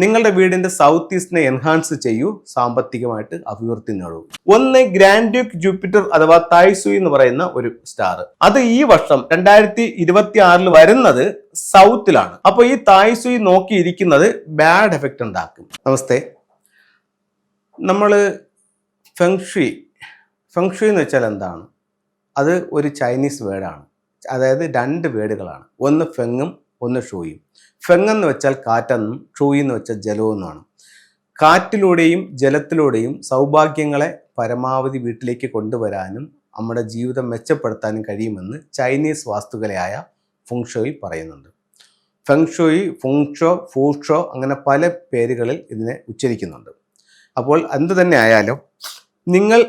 നിങ്ങളുടെ വീടിന്റെ south ഈസ്റ്റിനെ enhance ചെയ്യൂ സാമ്പത്തികമായിട്ട് അഭിവൃദ്ധി നേടൂ. ഒന്ന് ഗ്രാൻഡ് ഡ്യൂക്ക് ജൂപ്പിറ്റർ അഥവാ തായ്സു എന്ന് പറയുന്ന ഒരു സ്റ്റാർ അത് ഈ വർഷം രണ്ടായിരത്തി ഇരുപത്തി ആറിൽ വരുന്നത് സൗത്തിലാണ് അപ്പോൾ ഈ തായ്സുയി നോക്കിയിരിക്കുന്നത് ബാഡ് എഫക്റ്റ് ഉണ്ടാക്കും. നമസ്തേ. നമ്മൾ ഫെങ്ഷി ഫെങ്ഷി എന്ന് വെച്ചാൽ എന്താണ്? അത് ഒരു ചൈനീസ് വേർഡാണ് അതായത് രണ്ട് വേർഡുകളാണ് ഒന്ന് ഫെങ്ങും ഒന്ന് ഷൂയും ഫെങ് എന്ന് വെച്ചാൽ കാറ്റെന്നും ഷൂയി എന്ന് വെച്ചാൽ ജലമെന്നാണ് കാറ്റിലൂടെയും ജലത്തിലൂടെയും സൗഭാഗ്യങ്ങളെ പരമാവധി വീട്ടിലേക്ക് കൊണ്ടുവരാനും നമ്മുടെ ജീവിതം മെച്ചപ്പെടുത്താനും കഴിയുമെന്ന് ചൈനീസ് വാസ്തുകലയായ ഫുങ്ഷോയിൽ പറയുന്നുണ്ട്. ഫെങ്ഷോയി ഫുങ്ഷോ ഫൂഷോ അങ്ങനെ പല പേരുകളിൽ ഇതിനെ ഉച്ചരിക്കുന്നുണ്ട്. അപ്പോൾ എന്ത് തന്നെ ആയാലും നിങ്ങൾ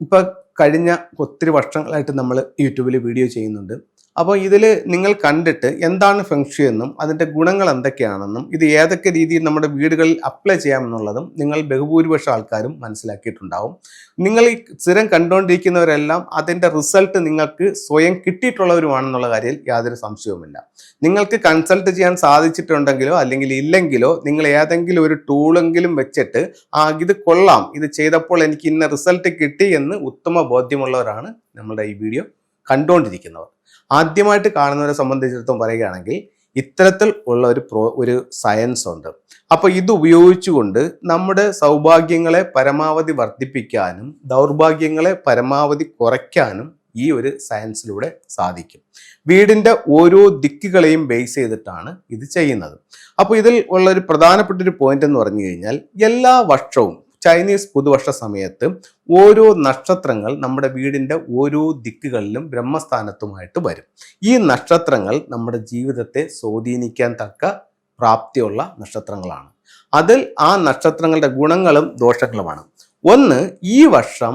ഇപ്പം കഴിഞ്ഞ ഒത്തിരി വർഷങ്ങളായിട്ട് നമ്മൾ യൂട്യൂബിൽ വീഡിയോ ചെയ്യുന്നുണ്ട്. അപ്പോൾ ഇതിൽ നിങ്ങൾ കണ്ടിട്ട് എന്താണ് ഫെങ്ഷി എന്നും അതിന്റെ ഗുണങ്ങൾ എന്തൊക്കെയാണെന്നും ഇത് ഏതൊക്കെ രീതിയിൽ നമ്മുടെ വീടുകളിൽ അപ്ലൈ ചെയ്യാമെന്നുള്ളതും നിങ്ങൾ ബഹുഭൂരിപക്ഷം ആൾക്കാരും മനസ്സിലാക്കിയിട്ടുണ്ടാവും. നിങ്ങൾ ഈ സ്ഥിരം കണ്ടുകൊണ്ടിരിക്കുന്നവരെല്ലാം അതിന്റെ റിസൾട്ട് നിങ്ങൾക്ക് സ്വയം കിട്ടിയിട്ടുള്ളവരുമാണെന്നുള്ള കാര്യത്തിൽ യാതൊരു സംശയവുമില്ല. നിങ്ങൾക്ക് കൺസൾട്ട് ചെയ്യാൻ സാധിച്ചിട്ടുണ്ടെങ്കിലോ അല്ലെങ്കിൽ ഇല്ലെങ്കിലോ നിങ്ങൾ ഏതെങ്കിലും ഒരു ടൂളെങ്കിലും വെച്ചിട്ട് ആ ഇത് കൊള്ളാം ഇത് ചെയ്തപ്പോൾ എനിക്ക് ഇന്ന റിസൾട്ട് കിട്ടി എന്ന് ഉത്തമ ബോധ്യമുള്ളവരാണ് നമ്മുടെ ഈ വീഡിയോ കണ്ടുകൊണ്ടിരിക്കുന്നവർ. ആദ്യമായിട്ട് കാണുന്നവരെ സംബന്ധിച്ചിടത്തോളം പറയുകയാണെങ്കിൽ ഇത്തരത്തിൽ ഉള്ള ഒരു പ്രോ ഒരു സയൻസ് ഉണ്ട്. അപ്പോൾ ഇത് ഉപയോഗിച്ചുകൊണ്ട് നമ്മുടെ സൗഭാഗ്യങ്ങളെ പരമാവധി വർദ്ധിപ്പിക്കാനും ദൗർഭാഗ്യങ്ങളെ പരമാവധി കുറയ്ക്കാനും ഈ ഒരു സയൻസിലൂടെ സാധിക്കും. വീടിന്റെ ഓരോ ദിക്കുകളെയും ബേസ് ചെയ്തിട്ടാണ് ഇത് ചെയ്യുന്നത്. അപ്പോൾ ഇതിൽ ഉള്ള ഒരു പ്രധാനപ്പെട്ട ഒരു പോയിന്റ് എന്ന് പറഞ്ഞു കഴിഞ്ഞാൽ എല്ലാ വർഷവും ചൈനീസ് പുതുവർഷ സമയത്ത് ഓരോ നക്ഷത്രങ്ങൾ നമ്മുടെ വീടിന്റെ ഓരോ ദിക്കുകളിലും ബ്രഹ്മസ്ഥാനത്തുമായിട്ട് വരും. ഈ നക്ഷത്രങ്ങൾ നമ്മുടെ ജീവിതത്തെ സ്വാധീനിക്കാൻ തക്ക പ്രാപ്തിയുള്ള നക്ഷത്രങ്ങളാണ്. അതിൽ ആ നക്ഷത്രങ്ങളുടെ ഗുണങ്ങളും ദോഷങ്ങളുമാണ്. ഒന്ന് ഈ വർഷം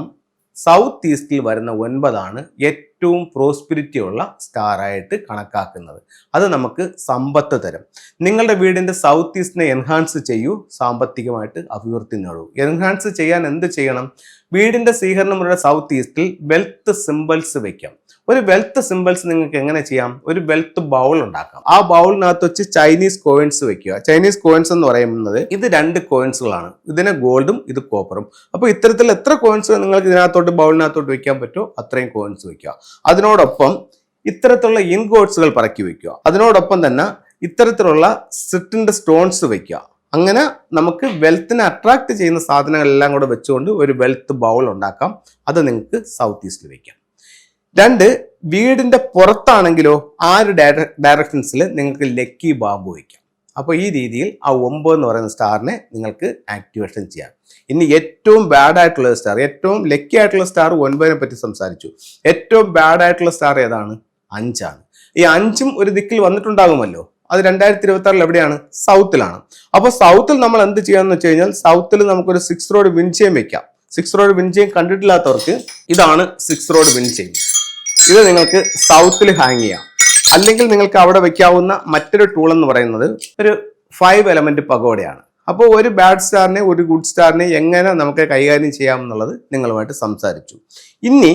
സൗത്ത് ഈസ്റ്റിൽ വരുന്ന ഒൻപതാണ് ഏറ്റവും പ്രോസ്പിരിറ്റി ഉള്ള സ്റ്റാർ ആയിട്ട് കണക്കാക്കുന്നത്. അത് നമുക്ക് സമ്പത്ത് തരും. നിങ്ങളുടെ വീടിന്റെ സൗത്ത് ഈസ്റ്റിനെ എൻഹാൻസ് ചെയ്യൂ സാമ്പത്തികമായിട്ട് അഭിവൃദ്ധി നേടൂ. എൻഹാൻസ് ചെയ്യാൻ എന്ത് ചെയ്യണം? വീടിന്റെ സ്വീകരണമുള്ള സൗത്ത് ഈസ്റ്റിൽ വെൽത്ത് സിമ്പിൾസ് വെക്കാം. ഒരു വെൽത്ത് സിമ്പിൾസ് നിങ്ങൾക്ക് എങ്ങനെ ചെയ്യാം? ഒരു വെൽത്ത് ബൗൾ ഉണ്ടാക്കാം. ആ ബൗളിനകത്ത് വെച്ച് ചൈനീസ് കോയിൻസ് വെക്കുക. ചൈനീസ് കോയിൻസ് എന്ന് പറയുന്നത് ഇത് രണ്ട് കോയിൻസുകളാണ് ഇതിനെ ഗോൾഡും ഇത് കോപ്പറും അപ്പോൾ ഇത്തരത്തിൽ എത്ര കോയിൻസ് നിങ്ങൾക്ക് ഇതിനകത്തോട്ട് ബൗളിനകത്തോട്ട് വെക്കാൻ പറ്റുമോ? അത്രയും കോയിൻസ് വെക്കുക. അതിനോടൊപ്പം ഇത്തരത്തിലുള്ള ഇൻഗോട്സുകൾ പറക്കി വെക്കുക. അതിനോടൊപ്പം തന്നെ ഇത്തരത്തിലുള്ള സിറ്റിന്റെ സ്റ്റോൺസ് വെക്കുക. അങ്ങനെ നമുക്ക് വെൽത്തിനെ അട്രാക്ട് ചെയ്യുന്ന സാധനങ്ങളെല്ലാം കൂടെ വെച്ചുകൊണ്ട് ഒരു വെൽത്ത് ബൗൾ ഉണ്ടാക്കാം. അത് നിങ്ങൾക്ക് സൗത്ത് ഈസ്റ്റിൽ വെക്കാം. രണ്ട് വീടിന്റെ പുറത്താണെങ്കിലോ ആ ഒരു ഡയറക്ഷൻസിൽ നിങ്ങൾക്ക് ലക്കി ബാബ് വയ്ക്കാം. അപ്പോൾ ഈ രീതിയിൽ ആ ഒമ്പത് എന്ന് പറയുന്ന സ്റ്റാറിനെ നിങ്ങൾക്ക് ആക്ടിവേഷൻ ചെയ്യാം. ഇനി ഏറ്റവും ബാഡ് ആയിട്ടുള്ള സ്റ്റാർ ഏറ്റവും ലക്കി ആയിട്ടുള്ള സ്റ്റാർ ഒൻപതിനെ പറ്റി സംസാരിച്ചു. ഏറ്റവും ബാഡ് ആയിട്ടുള്ള സ്റ്റാർ ഏതാണ്? അഞ്ചാണ്. ഈ അഞ്ചും ഒരു ദിക്കിൽ വന്നിട്ടുണ്ടാകുമല്ലോ. അത് രണ്ടായിരത്തി ഇരുപത്തി ആറിൽ എവിടെയാണ്? സൗത്തിലാണ്. അപ്പോൾ സൗത്തിൽ നമ്മൾ എന്ത് ചെയ്യാന്ന് വെച്ച് കഴിഞ്ഞാൽ സൗത്തിൽ നമുക്കൊരു സിക്സ് റോഡ് വിൻചെയിം വെക്കാം സിക്സ് റോഡ് വിൻചെയിം കണ്ടിട്ടില്ലാത്തവർക്ക് ഇതാണ് സിക്സ് റോഡ് വിൻചെയിം ഇത് നിങ്ങൾക്ക് സൗത്തിൽ ഹാങ് ചെയ്യാം. അല്ലെങ്കിൽ നിങ്ങൾക്ക് അവിടെ വെക്കാവുന്ന മറ്റൊരു ടൂൾ എന്ന് പറയുന്നത് ഒരു ഫൈവ് എലമെന്റ് പകോടയാണ് അപ്പോൾ ഒരു ബാഡ് സ്റ്റാറിനെ ഒരു ഗുഡ് സ്റ്റാറിനെ എങ്ങനെ നമുക്ക് കൈകാര്യം ചെയ്യാം എന്നുള്ളത് നിങ്ങളുമായിട്ട് സംസാരിച്ചു. ഇനി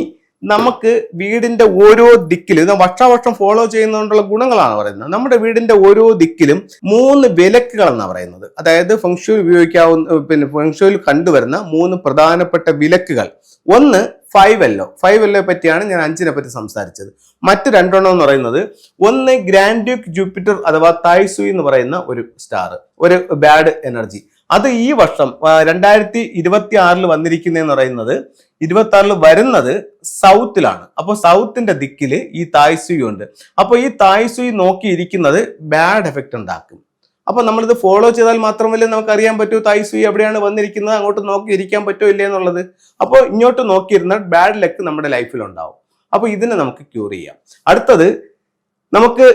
നമുക്ക് വീടിന്റെ ഓരോ ദിക്കിലും വർഷാവർഷം ഫോളോ ചെയ്യുന്നതുകൊണ്ടുള്ള ഗുണങ്ങളാണ് പറയുന്നത്. നമ്മുടെ വീടിന്റെ ഓരോ ദിക്കിലും മൂന്ന് വിലക്കുകൾ എന്നാണ് പറയുന്നത്. അതായത് ഫംഗ്ഷയിൽ ഉപയോഗിക്കാവുന്ന പിന്നെ ഫംഗ്ഷയിൽ കണ്ടുവരുന്ന മൂന്ന് പ്രധാനപ്പെട്ട വിലക്കുകൾ. ഒന്ന് ഫൈവ് എല്ലോ ഫൈവ് എല്ലോയെ പറ്റിയാണ് ഞാൻ അഞ്ചിനെ പറ്റി സംസാരിച്ചത്. മറ്റ് രണ്ടെണ്ണം എന്ന് പറയുന്നത് ഒന്ന് ഗ്രാൻഡ്യൂക്ക് ജൂപ്പിറ്റർ അഥവാ തായ്സു എന്ന് പറയുന്ന ഒരു സ്റ്റാർ ഒരു ബാഡ് എനർജി. അത് ഈ വർഷം രണ്ടായിരത്തി ഇരുപത്തി ആറിൽ വന്നിരിക്കുന്നതെന്ന് പറയുന്നത് ഇരുപത്തി ആറിൽ വരുന്നത് സൗത്തിലാണ്. അപ്പോൾ സൗത്തിന്റെ ദിക്കിൽ ഈ തായ്സുയി ഉണ്ട്. അപ്പോൾ ഈ തായ്സുയി നോക്കിയിരിക്കുന്നത് ബാഡ് എഫക്റ്റ് ഉണ്ടാക്കും. അപ്പൊ നമ്മളിത് ഫോളോ ചെയ്താൽ മാത്രമല്ലേ നമുക്ക് അറിയാൻ പറ്റൂ തായ്സുയി എവിടെയാണ് വന്നിരിക്കുന്നത് അങ്ങോട്ട് നോക്കി ഇരിക്കാൻ പറ്റോ ഇല്ലേ എന്നുള്ളത്. അപ്പോൾ ഇങ്ങോട്ട് നോക്കിയിരുന്നാൽ ബാഡ് ലക്ക് നമ്മുടെ ലൈഫിൽ ഉണ്ടാവും. അപ്പോൾ ഇതിനെ നമുക്ക് ക്യൂർ ചെയ്യാം. അടുത്തത് നമുക്ക്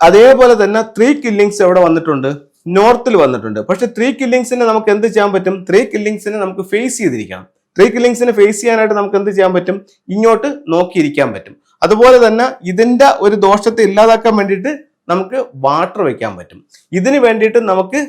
അതേപോലെ തന്നെ ത്രീ കില്ലിങ്സ് എവിടെ വന്നിട്ടുണ്ട്? നോർത്തിൽ വന്നിട്ടുണ്ട്. പക്ഷെ ത്രീ കില്ലിങ്സിനെ നമുക്ക് എന്ത് ചെയ്യാൻ പറ്റും? ത്രീ കില്ലിങ്സിനെ നമുക്ക് ഫേസ് ചെയ്തിരിക്കണം. ത്രീ കില്ലിങ്സിനെ ഫേസ് ചെയ്യാനായിട്ട് നമുക്ക് എന്ത് ചെയ്യാൻ പറ്റും? ഇങ്ങോട്ട് നോക്കിയിരിക്കാൻ പറ്റും. അതുപോലെ തന്നെ ഇതിന്റെ ഒരു ദോഷത്തെ ഇല്ലാതാക്കാൻ വേണ്ടിയിട്ട് നമുക്ക് വാട്ടർ വെക്കാൻ പറ്റും. ഇതിന് വേണ്ടിയിട്ട് നമുക്ക്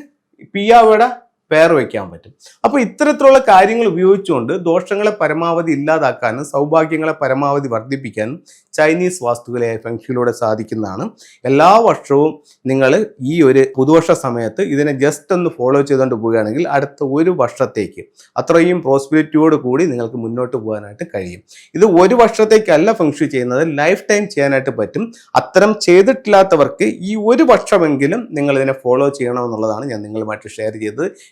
പിയാവയുടെ പേർ വയ്ക്കാൻ പറ്റും. അപ്പോൾ ഇത്തരത്തിലുള്ള കാര്യങ്ങൾ ഉപയോഗിച്ചുകൊണ്ട് ദോഷങ്ങളെ പരമാവധി ഇല്ലാതാക്കാനും സൗഭാഗ്യങ്ങളെ പരമാവധി വർദ്ധിപ്പിക്കാനും ചൈനീസ് വാസ്തുവിലെ ഫെങ്ഷിലൂടെ സാധിക്കുന്നതാണ്. എല്ലാ വർഷവും നിങ്ങൾ ഈ ഒരു പുതുവർഷ സമയത്ത് ഇതിനെ ജസ്റ്റ് ഒന്ന് ഫോളോ ചെയ്തുകൊണ്ട് പോവുകയാണെങ്കിൽ അടുത്ത ഒരു വർഷത്തേക്ക് അത്രയും പ്രോസ്പിരിറ്റിയോട് കൂടി നിങ്ങൾക്ക് മുന്നോട്ട് പോകാനായിട്ട് കഴിയും. ഇത് ഒരു വർഷത്തേക്കല്ല ഫംഗ്ഷൻ ചെയ്യുന്നത് ലൈഫ് ടൈം ചെയ്യാനായിട്ട് പറ്റും. അത്തരം ചെയ്തിട്ടില്ലാത്തവർക്ക് ഈ ഒരു വർഷമെങ്കിലും നിങ്ങൾ ഇതിനെ ഫോളോ ചെയ്യണമെന്നുള്ളതാണ് ഞാൻ നിങ്ങളുമായിട്ട് ഷെയർ ചെയ്തത്.